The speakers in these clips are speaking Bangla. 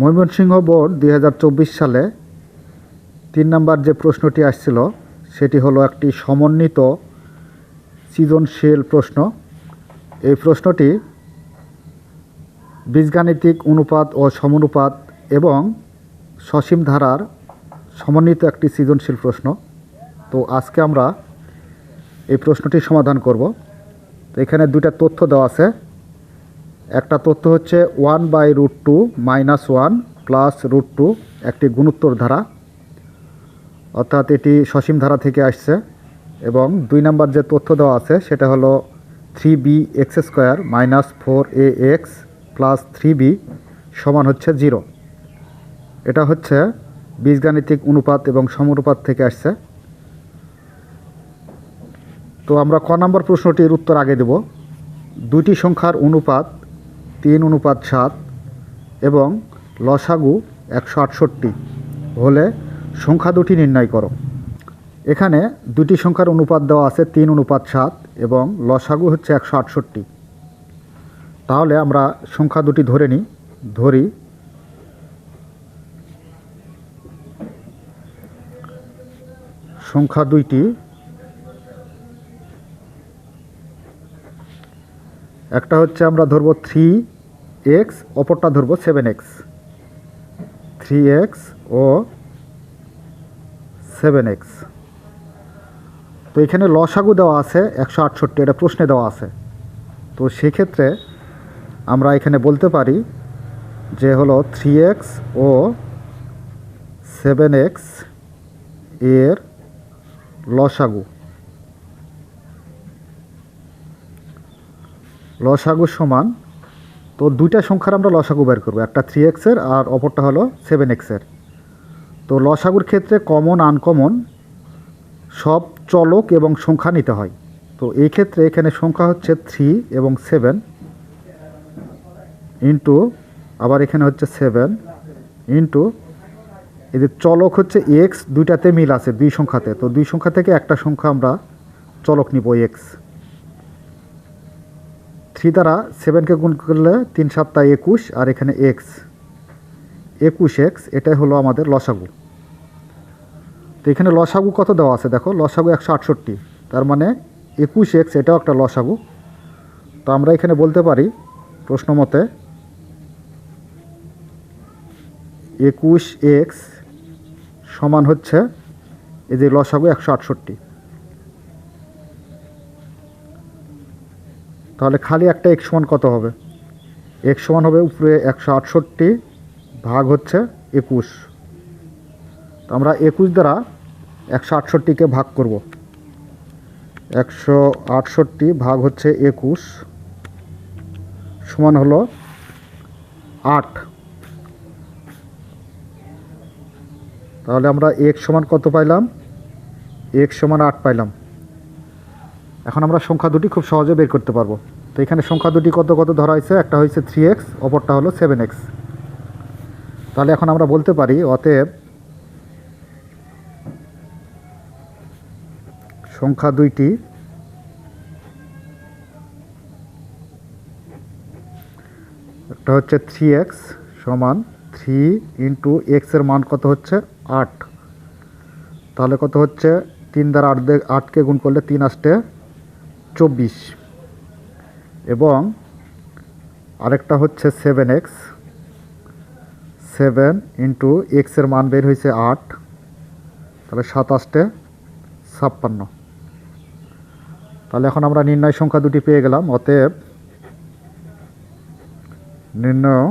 ময়মনসিংহ বোর্ড দুই হাজার চব্বিশ সালে তিন নম্বর যে প্রশ্নটি আসছিল, সেটি হলো একটি সমন্বিত সৃজনশীল প্রশ্ন। এই প্রশ্নটি বীজগাণিতিক অনুপাত ও সমানুপাত এবং সসীম ধারার সমন্বিত একটি সৃজনশীল প্রশ্ন। তো আজকে আমরা এই প্রশ্নটি সমাধান করব। তো এখানে দুইটা তথ্য দেওয়া আছে। একটা তথ্য হচ্ছে one by root two minus one plus root two একটি গুণোত্তর ধারা। অর্থাৎ এটি সসীম ধারা থেকে আসছে এবং দুই নাম্বার যে তথ্য দেওয়া আছে সেটা হলো three B X square minus four A X plus three B সমান হচ্ছে জিরো। এটা হচ্ছে বীজগাণিতিক অনুপাত এবং সমানুপাত থেকে আসছে। তো আমরা ক নম্বর প্রশ্নটির উত্তর আগে দেব। দুটি সংখ্যার অনুপাত তিন অনুপাত সাত এবং লসাগু একশো আটষট্টি হলে সংখ্যা দুটি নির্ণয় করো। এখানে দুটি সংখ্যার অনুপাত দেওয়া আছে তিন অনুপাত সাত এবং লসাগু হচ্ছে একশো আটষট্টি। তাহলে আমরা সংখ্যা দুটি ধরে নিই, ধরি। সংখ্যা দুইটি একটা হচ্ছে আমরা ধরবো থ্রি এক্স, অপরটা ধরবো সেভেন এক্স। থ্রি এক্স ও সেভেন এক্স। তো এখানে লসাগু দেওয়া আছে একশো আটষট্টি, এটা প্রশ্নে দেওয়া আছে। তো সেক্ষেত্রে আমরা এখানে বলতে পারি যে হলো থ্রি এক্স ও সেভেন এক্সের লসাগু। লসাগু সমান তো দুইটা সংখ্যার আমরা লসাগু বের করব। একটা থ্রি এক্সের আর অপরটা হলো সেভেন এক্সের তো লসাগুর ক্ষেত্রে কমন আনকমন সব চলক এবং সংখ্যা নিতে হয়। তো এই ক্ষেত্রে এখানে সংখ্যা হচ্ছে থ্রি এবং সেভেন ইন্টু আবার এখানে হচ্ছে সেভেন ইন্টু এই যে চলক হচ্ছে এক্স দুইটাতে মিল আছে দুই সংখ্যাতে। তো দুই সংখ্যা থেকে একটা সংখ্যা আমরা চলক নিব এক্স থ্রি দ্বারা সেভেনকে গুণ করলে তিন সাতটা একুশ, আর এখানে এক্স একুশ এক্স এটাই হলো আমাদের লসাগু। তো এখানে লসাগু কত দেওয়া আছে? দেখো, লসাগু একশো আটষট্টি। তার মানে একুশ এক্স এটাও একটা লসাগু। তো আমরা এখানে বলতে পারি, প্রশ্ন মতে, একুশ এক্স সমান হচ্ছে এই যে লসাগু একশো আটষট্টি। তাহলে খালি একটা এক্স সমান কত হবে? এক্স সমান হবে উপরে একশো আটষট্টি ভাগ হচ্ছে একুশ। তো আমরা একুশ দ্বারা একশো আটষট্টিকে ভাগ করব। একশো আটষট্টি ভাগ হচ্ছে একুশ সমান হলো আট। তাহলে আমরা এক সমান কত পাইলাম? এক সমান আট পাইলাম। এখন আমরা সংখ্যা দুটি খুব সহজে বের করতে পারব। তো এখানে সংখ্যা দুটি কত কত ধরা হয়েছে? একটা হয়েছে থ্রি এক্স অপরটা হলো সেভেন এক্স তাহলে এখন আমরা বলতে পারি, অতএব সংখ্যা দুইটি একটা হচ্ছে থ্রি এক্স সমান থ্রি ইন্টু এক্সের মান কত হচ্ছে? আট। তাহলে কত হচ্ছে? তিন দ্বারা আট আটকে গুণ করলে তিন আসতে চব্বিশ। এবং আরেকটা হচ্ছে সেভেন এক্স সেভেন ইন্টু এক্সের মান বের হয়েছে আট। তাহলে সাতাশটে ছাপ্পান্ন। তাহলে এখন আমরা নির্ণয় সংখ্যা দুটি পেয়ে গেলাম, অতএব নির্ণয়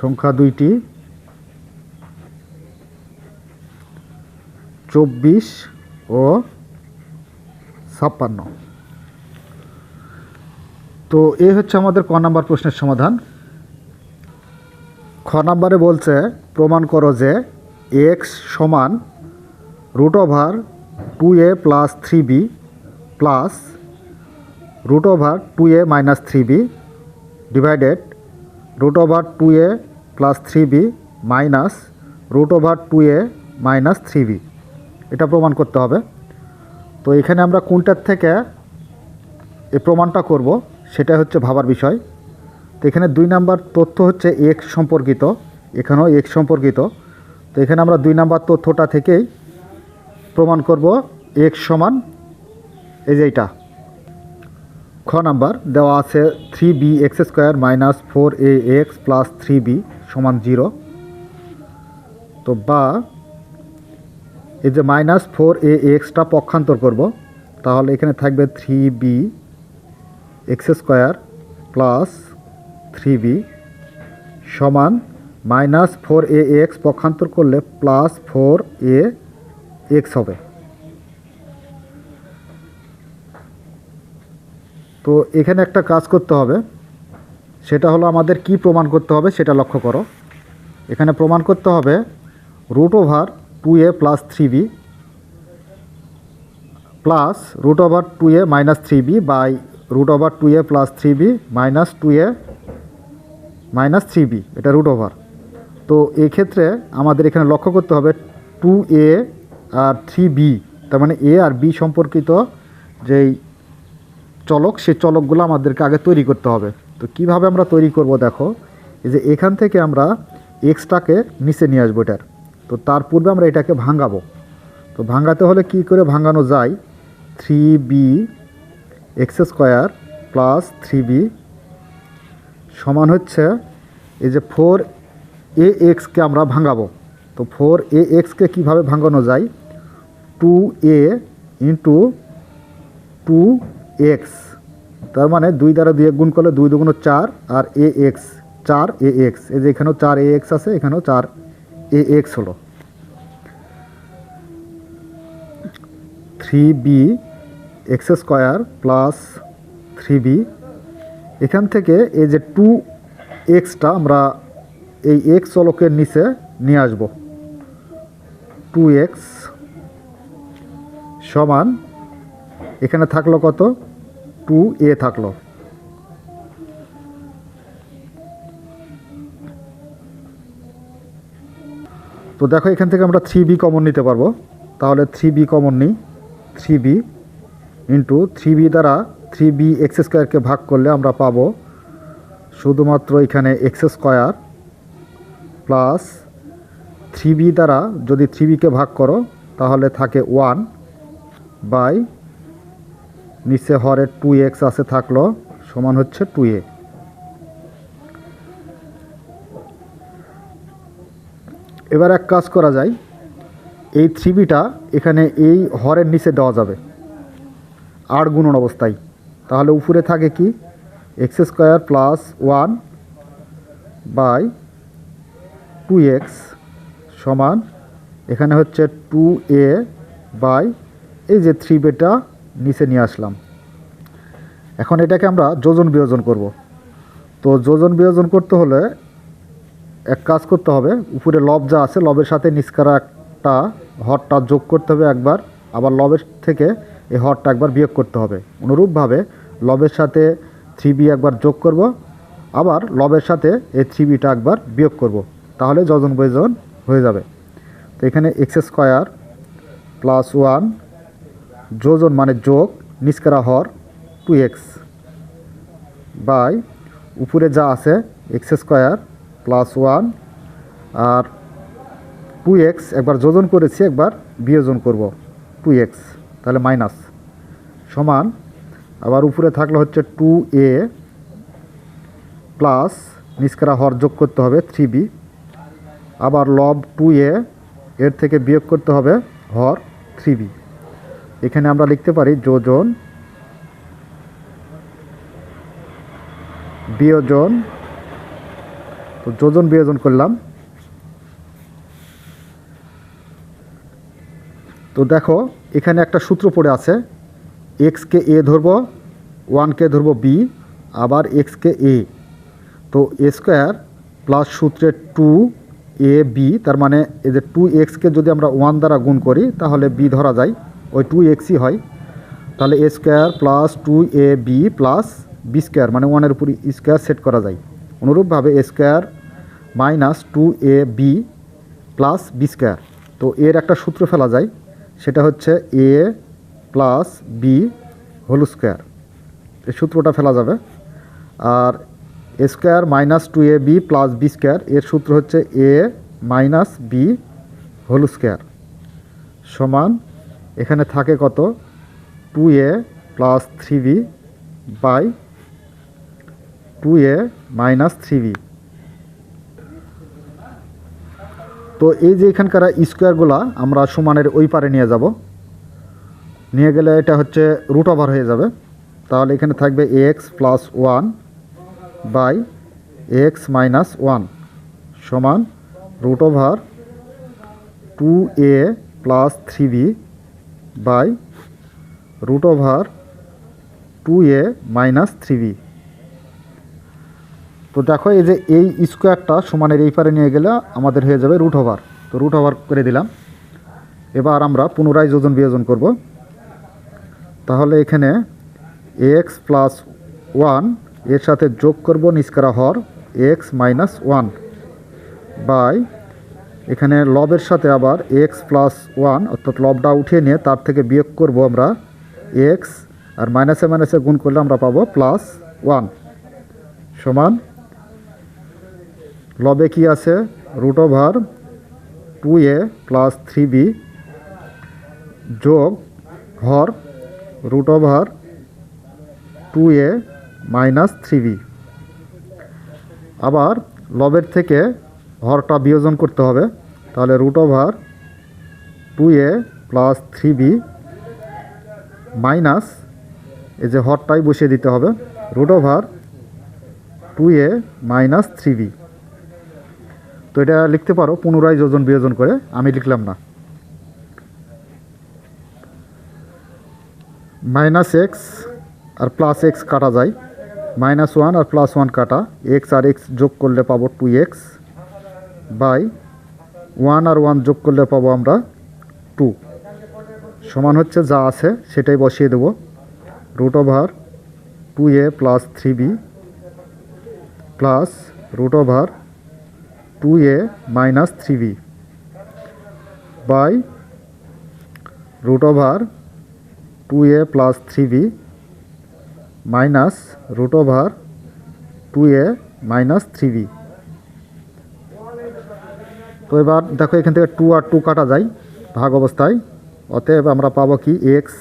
সংখ্যা দুইটি। চব্বিশ ও ছাপ্পান্ন। তো এই হচ্ছে আমাদের ক নাম্বার প্রশ্নের সমাধান। খ নাম্বারে বলছে, প্রমাণ করো যে এক্স সমান root over two A plus three B plus root over two A minus three B divided root over two A plus three B minus root over two A minus three B. এটা প্রমাণ করতে হবে। তো এখানে আমরা কোনটার থেকে এ প্রমাণটা করব সেটা হচ্ছে ভাবার বিষয়। তো এখানে দুই নাম্বার তথ্য হচ্ছে এক্স সম্পর্কিত, এখানেও এক্স সম্পর্কিত। তো এখানে আমরা দুই নাম্বার তথ্যটা থেকেই প্রমাণ করব এক্স সমান এই যে এইটা। খ নাম্বার দেওয়া আছে three B x square minus four A x plus three B সমান জিরো। তো বা এই যে মাইনাস ফোর এ এক্সটা পক্ষান্তর করব, তাহলে এখানে থাকবে three B X square plus three B সমান মাইনাস ফোর এ এক্স পক্ষান্তর করলে প্লাস ফোর এ এক্স হবে। তো এখানে একটা কাজ করতে হবে, সেটা হলো আমাদের কি প্রমাণ করতে হবে সেটা লক্ষ্য করো। এখানে প্রমাণ করতে হবে root over two A plus three B plus root over two A minus three B by root over two A plus three B minus two A minus three B এটা রুট ওভার তো এক্ষেত্রে আমাদের এখানে লক্ষ্য করতে হবে টু এ আর থ্রি বি তার মানে এ আর বি সম্পর্কিত যেই চলক সেই চলকগুলো আমাদেরকে আগে তৈরি করতে হবে। তো কীভাবে আমরা তৈরি করব দেখো, এই যে এখান থেকে আমরা এক্সটাকে নিচে নিয়ে আসব এটার। তো তার পূর্বে আমরা এটাকে ভাঙাবো। তো ভাঙাতে হলে কি করে ভাঙানো যায়? Three B X square plus three B সমান হচ্ছে এই যে ফোর এ এক্সকে আমরা ভাঙাবো। তো ফোর এ এক্সকে কীভাবে ভাঙানো যায়? Two A into two X. তার মানে দুই দ্বারা দুই এক গুণ করলে দুই দুগুণ চার আর এ এক্স, চার এ এক্স। এই যে এখানেও চার এ এক্স আছে, এখানেও চার এ, এক্স হলো। Three B, X square plus three B. এখান থেকে এই যে টু এক্সটা আমরা এই এক্স চলকের নিচে নিয়ে আসব। টু এক্স সমান এখানে থাকল কত? টু এ থাকল। তো দেখো, এখান থেকে আমরা থ্রি বি কমন নিতে পারব। তাহলে থ্রি বি কমন নিই। Three B into three B দ্বারা থ্রি বি এক্স স্কোয়ারকে ভাগ করলে আমরা পাবো শুধুমাত্র এখানে X square plus three B দ্বারা যদি থ্রি বিকে ভাগ করো, তাহলে থাকে ওয়ান বাই নিচে হরে টু এক্স আছে থাকল, সমান হচ্ছে টু এ এবার এক কাজ করা যায়। এই থ্রি বিটা এখানে এই হরের নিচে দেওয়া যাবে। আট গুণন অবস্থায়। তাহলে উপরে থাকে কি? X square plus one by two X সমান এখানে হচ্ছে টু এ বাই এই যে থ্রি বেটা নিচে নিয়ে আসলাম। এখন এটাকে আমরা যোজন বিয়োজন করব। তো যোজন বিয়োজন করতে হলে এক কাজ করতে হবে, উপরে লব যা আছে, লবের সাথে নিষ্কারা একটা হরটা যোগ করতে হবে একবার, আবার লবের থেকে এই হরটা একবার বিয়োগ করতে হবে। অনুরূপভাবে লবের সাথে থ্রি একবার যোগ করব, আবার লবের সাথে এই থ্রি বিটা একবার বিয়োগ করব, তাহলে যোজন বিয়োজন হয়ে যাবে। তো এখানে এক্স স্কোয়ার প্লাস ওয়ান যোজন মানে যোগ, নিষ্কারা হর টু এক্স বাই উপরে যা আছে এক্স স্কোয়ার প্লাস ওয়ান আর টু এক্স একবার যোজন করেছি, একবার বিয়োজন করব টু এক্স তাহলে মাইনাস সমান, আবার উপরে থাকলে হচ্ছে টু এ প্লাস নিষ্কারা হর যোগ করতে হবে থ্রি বি আবার লব টু এ এর থেকে বিয়োগ করতে হবে হর থ্রি বি এখানে আমরা লিখতে পারি যোজন, বিয়োজন তো যোজন বিয়োজন করলাম। তো দেখো, এখানে একটা সূত্র পড়ে আছে এক্সকে এ ধরবো ওয়ানকে ধরবো বি আবার এক্সকে এ তো এ স্কোয়ার প্লাস সূত্রে টু এ বি তার মানে এই যে টু এক্সকে যদি আমরা ওয়ান দ্বারা গুণ করি, তাহলে বি ধরা যায়, ওই টু এক্সই হয়। তাহলে A square plus two A B plus B square মানে ওয়ানের উপর স্কোয়ার সেট করা যায়। অনুরূপভাবে A square minus two A B plus B square. তো এর একটা সূত্র ফেলা যায়, সেটা হচ্ছে A plus B whole square. এই সূত্রটা ফেলা যাবে। আর A square minus two A B plus B square, এর সূত্র হচ্ছে A minus B whole square সমান এখানে থাকে কত? Two A plus three B by two A minus three B. তো এই যে এখানকার স্কোয়ারগুলা, আমরা সমানের ওই পারে নিয়ে যাব। নিয়ে গেলে এটা হচ্ছে রুট ওভার হয়ে যাবে। তাহলে এখানে থাকবে X plus one by X minus one সমান root over two A plus three B by root over two A minus three B তো দেখো, এই যে এই স্কোয়ারটা সমানের এই পারে নিয়ে গেলে আমাদের হয়ে যাবে রুট ওভার তো রুট ওভার করে দিলাম। এবার আমরা পুনরায় যোজন বিয়োজন করব। তাহলে এখানে এক্স প্লাস ওয়ানের সাথে যোগ করব নিষ্কারা হর এক্স মাইনাস ওয়ান বাই এখানে লবের সাথে আবার এক্স প্লাস ওয়ান অর্থাৎ লবটা উঠিয়ে নিয়ে তার থেকে বিয়োগ করব আমরা এক্স আর মাইনাসে মাইনাসে গুণ করলে আমরা পাবো প্লাস ওয়ান সমান লবে কি আছে? Root over two A plus three B যোগ হর root over two A minus three B আবার লবের থেকে হরটা বিয়োজন করতে হবে। তাহলে root over two A plus three B minus এই যে হরটাই বসিয়ে দিতে হবে। Root over two A minus three B তো এটা লিখতে পারো, পুনরায় যোজন বিয়োজন করে, আমি লিখলাম না। মাইনাস এক্স আর প্লাস এক্স কাটা যায়। মাইনাস ওয়ান আর প্লাস ওয়ান কাটা এক্স আর এক্স যোগ করলে পাবো টু এক্স বাই ওয়ান আর ওয়ান যোগ করলে পাবো আমরা টু সমান হচ্ছে যা আছে, সেটাই বসিয়ে দেবো। Root over two A plus three B plus root over two A minus three B by root over two A plus three B minus root over two A minus three B তো এবার দেখো এখান থেকে টু আর টু কাটা যায় ভাগ অবস্থায়। অতএব আমরা পাবো কি? এক্স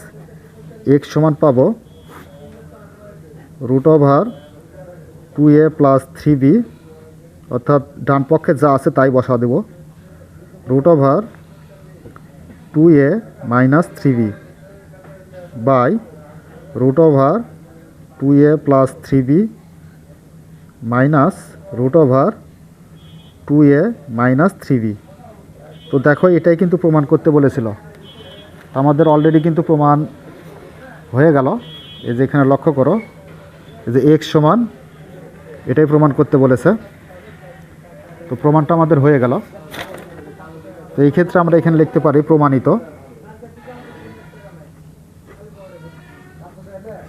এক্স সমান পাবো root over two A plus three B অর্থাৎ ডান পক্ষে যা আছে তাই বসা দেব। Root over two A minus three B by root over two A plus three B minus root over two A minus three B তো দেখো, এটাই কিন্তু প্রমাণ করতে বলেছিল। আমাদের অলরেডি কিন্তু প্রমাণ হয়ে গেল। এই যে এখানে লক্ষ্য করো যে এক্স সমান, এটাই প্রমাণ করতে বলেছে। তো প্রমাণটা আমাদের হয়ে গেল। তো এই ক্ষেত্রে আমরা এখানে লিখতে পারি প্রমাণিত।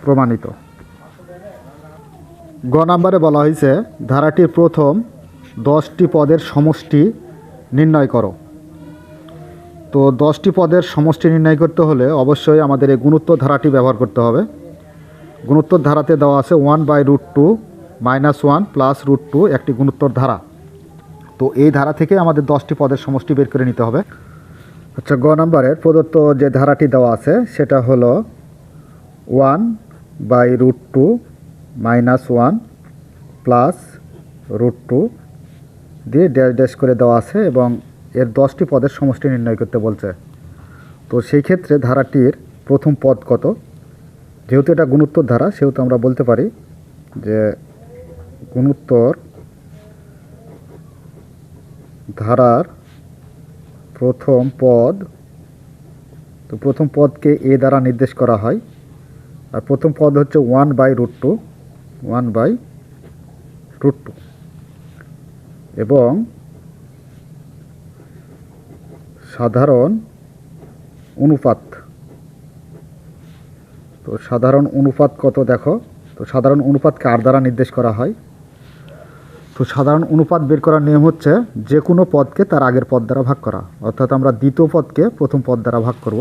প্রমাণিত। গ নাম্বারে বলা হয়েছে, ধারাটির প্রথম দশটি পদের সমষ্টি নির্ণয় করো। তো দশটি পদের সমষ্টি নির্ণয় করতে হলে অবশ্যই আমাদের এই গুণোত্তর ধারাটি ব্যবহার করতে হবে। গুণোত্তর ধারাতে দেওয়া আছে one by root two minus one plus root two একটি গুণোত্তর ধারা। তো এই ধারা থেকে আমাদের দশটি পদের সমষ্টি বের করে নিতে হবে। আচ্ছা গ নাম্বারের প্রদত্ত যে ধারাটি দেওয়া আছে, সেটা হলো one by root two minus one plus root two দিয়ে ড্যাশ ড্যাশ করে দেওয়া আছে এবং এর দশটি পদের সমষ্টি নির্ণয় করতে বলছে। তো সেই ক্ষেত্রে ধারাটির প্রথম পদ কত? যেহেতু এটা গুণোত্তর ধারা, সেহেতু আমরা বলতে পারি যে গুণোত্তর ধারার প্রথম পদ। তো প্রথম পদকে এ দ্বারা নির্দেশ করা হয়। আর প্রথম পদ হচ্ছে one by root two, one by root two. এবং সাধারণ অনুপাত। তো সাধারণ অনুপাত কত দেখো? তো সাধারণ অনুপাতকে আর দ্বারা নির্দেশ করা হয়। তো সাধারণ অনুপাত বের করার নিয়ম হচ্ছে যে কোনো পদকে তার আগের পদ দ্বারা ভাগ করা। অর্থাৎ আমরা দ্বিতীয় পদকে প্রথম পদ দ্বারা ভাগ করব।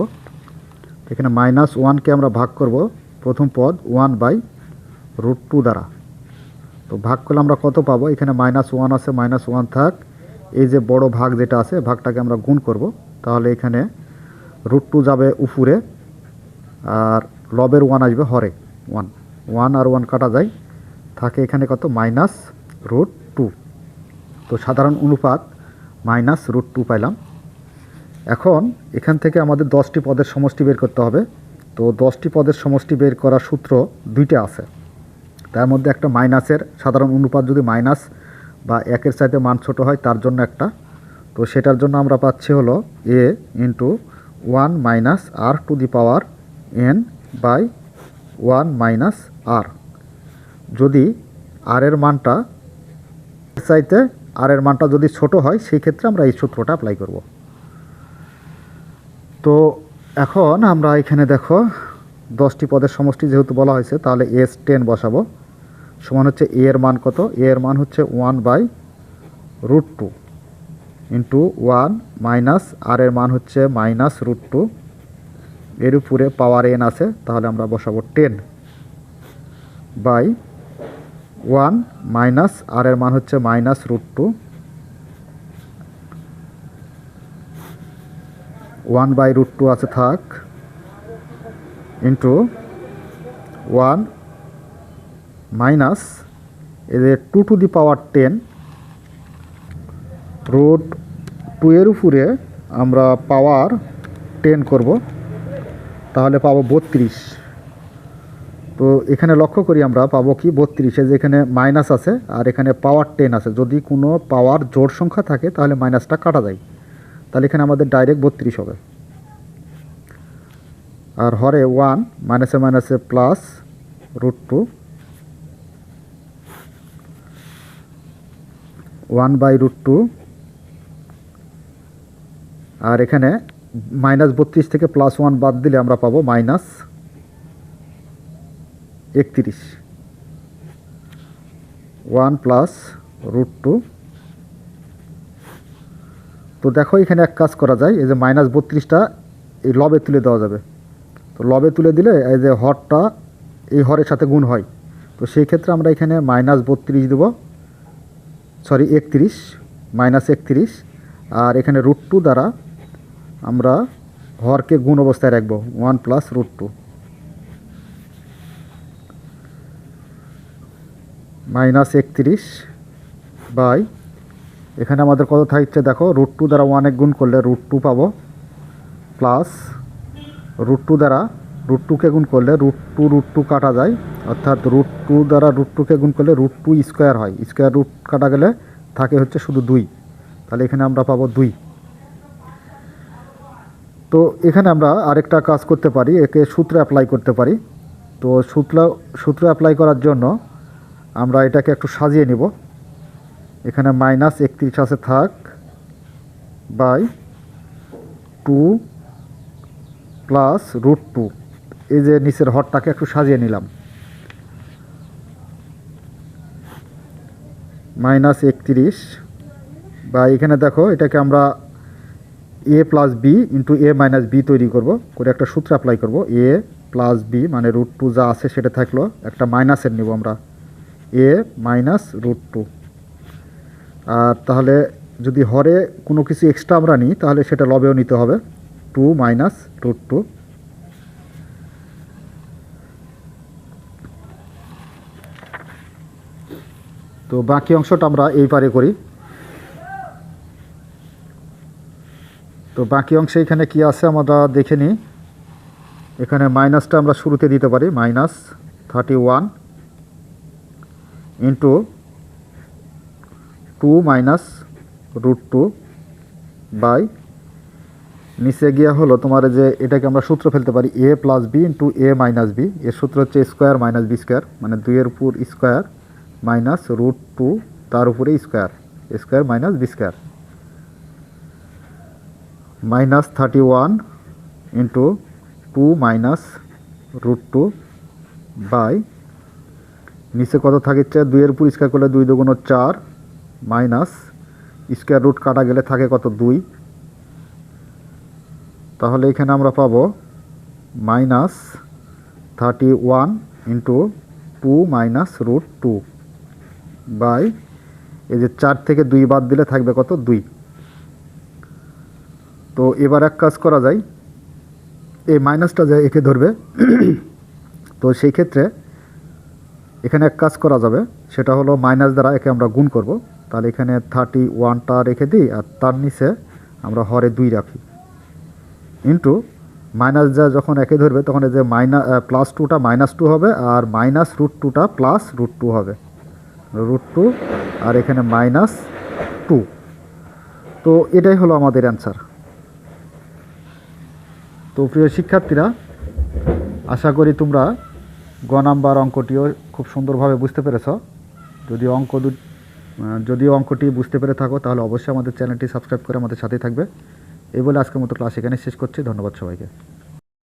এখানে মাইনাস ওয়ানকে আমরা ভাগ করব প্রথম পদ ওয়ান বাই রুট টু দ্বারা। তো ভাগ করলে আমরা কত পাবো? এখানে মাইনাস ওয়ান আছে মাইনাস ওয়ান থাক। এই যে বড় ভাগ যেটা আছে, ভাগটাকে আমরা গুণ করব। তাহলে এখানে রুট টু যাবে উপরে আর লবের ওয়ান আসবে হরে। ওয়ান ওয়ান আর ওয়ান কাটা যায়। থাকে এখানে কত? Minus root two. তো সাধারণ অনুপাত মাইনাস রুট টু পাইলাম। এখন এখান থেকে আমাদের দশটি পদের সমষ্টি বের করতে হবে। তো দশটি পদের সমষ্টি বের করার সূত্র দুইটা আছে। তার মধ্যে একটা মাইনাসের সাধারণ অনুপাত যদি মাইনাস বা একের চাইতে মান ছোট হয়, তার জন্য একটা। তো সেটার জন্য আমরা পাচ্ছি হলো A into one minus R to the power N by one minus R. যদি আর এর মানটা চাইতে আর এর মানটা যদি ছোট হয়, সেই ক্ষেত্রে আমরা এই সূত্রটা অ্যাপ্লাই করব। তো এখন আমরা এখানে দেখো, দশটি পদের সমষ্টি যেহেতু বলা হয়েছে, তাহলে এস টেন বসাবো। সমান হচ্ছে এ এর মান কত? এ এর মান হচ্ছে one by root two into one minus R এর মান হচ্ছে মাইনাস রুট টু এর উপরে পাওয়ার এন আছে, তাহলে আমরা বসাবো ten by one minus R এর মান হচ্ছে minus root two. One by root two আছে থাক। ইন্টু ওয়ান মাইনাস এদের two two the power ten. Root two এর উপরে আমরা পাওয়ার টেন করব। তাহলে পাবো বত্রিশ। তো এখানে লক্ষ্য করি আমরা, পাবো কি? বত্রিশে যেখানে মাইনাস আছে, আর এখানে পাওয়ার টেন আছে। যদি কোনো পাওয়ার জোর সংখ্যা থাকে, তাহলে মাইনাসটা কাটা যায়। তাহলে এখানে আমাদের ডাইরেক্ট বত্রিশ হবে। আর হরে ওয়ান মাইনাসে মাইনাসে plus root two one by root two আর এখানে মাইনাস বত্রিশ থেকে প্লাস ওয়ান বাদ দিলে আমরা পাবো মাইনাস একত্রিশ। One plus root two. তো দেখো এখানে এক কাজ করা যায়, এই যে মাইনাস বত্রিশটা এই লবে তুলে দেওয়া যাবে। তো লবে তুলে দিলে এই যে হরটা এই হরের সাথে গুণ হয়। তো সেই ক্ষেত্রে আমরা এখানে মাইনাস বত্রিশ দেব। সরি, একত্রিশ, মাইনাস একত্রিশ। আর এখানে রুট টু দ্বারা আমরা হরকে গুণ অবস্থায় রাখব। One plus root two. Minus একত্রিশ বাই, এখানে আমাদের কত থাকছে দেখো রুট টু দ্বারা ওয়ানে গুণ করলে রুট টু পাবো প্লাস রুট টু দ্বারা রুট টুকে গুণ করলে রুট টু রুট টু কাটা যায়, অর্থাৎ রুট টু দ্বারা রুট টুকে গুণ করলে রুট টু স্কোয়ার হয় স্কোয়ার রুট কাটা গেলে থাকে হচ্ছে শুধু দুই, তাহলে এখানে আমরা পাবো দুই। তো এখানে আমরা আরেকটা কাজ করতে পারি, একে সূত্র অ্যাপ্লাই করতে পারি, তো সূত্র সূত্র অ্যাপ্লাই করার জন্য আমরা এটাকে একটু সাজিয়ে নিব। এখানে মাইনাস একত্রিশ আছে থাক by two plus root two এই যে নিচের হরটাকে একটু সাজিয়ে নিলাম। মাইনাস একত্রিশ বা এখানে দেখো এটাকে আমরা A plus B into A minus B তৈরি করব। করে একটা সূত্র অ্যাপ্লাই করব। এ প্লাস বি মানে রুট টু যা আছে সেটা থাকল একটা মাইনাসের নেব আমরা। A minus root two. আর তাহলে যদি হরে কোনো কিছু এক্সট্রা আমরা নিই, তাহলে সেটা লবেও নিতে হবে। Two minus root two. তো বাকি অংশটা আমরা এই পারে করি। তো বাকি অংশে এখানে কি আছে আমরা দেখে নিই। এখানে মাইনাসটা আমরা শুরুতে দিতে পারি, minus thirty one. Into two minus root two by নিচে গিয়া হলো তোমার যে এটাকে আমরা সূত্র ফেলতে পারি A plus B into A minus B এর সূত্র হচ্ছে স্কোয়ার মাইনাস বি স্কোয়ার মানে দুইয়ের উপর স্কোয়ার মাইনাস রুট টু তার উপরে square square minus B square minus thirty one into two minus root two by নিচে কত থাকিচ্ছে দুইয়ের উপর স্কোয়ার করলে দুই দুগুণ চার মাইনাস স্কোয়ার রুট কাটা গেলে থাকে কত? দুই। তাহলে এখানে আমরা পাবো minus thirty one into two minus root two by এই যে চার থেকে দুই বাদ দিলে থাকবে কত? দুই। তো এবার এক কাজ করা যায়। এই মাইনাসটা যে একে ধরবে, তো সেই ক্ষেত্রে এখানে এক কাজ করা যাবে, সেটা হলো মাইনাস দ্বারা একে আমরা গুণ করব। তাহলে এখানে থার্টি ওয়ানটা রেখে দিই, আর তার নিচে আমরা হরে দুই রাখি। ইন্টু মাইনাস যা যখন একে ধরবে, তখন এই যে মাইনাস প্লাস টুটা মাইনাস টু হবে, আর মাইনাস রুট টুটা প্লাস রুট টু হবে। রুট টু আর এখানে মাইনাস টু তো এটাই হলো আমাদের অ্যান্সার তো প্রিয় শিক্ষার্থীরা, আশা করি তোমরা গ নাম্বার অঙ্কটিও খুব সুন্দরভাবে বুঝতে পেরেছ। যদি অঙ্ক দু যদি অঙ্কটি বুঝতে পেরে থাকো, তাহলে অবশ্যই আমাদের চ্যানেলটি সাবস্ক্রাইব করে আমাদের সাথেই থাকবে। এই বলে আজকের মতো ক্লাস এখানে শেষ করছি। ধন্যবাদ সবাইকে।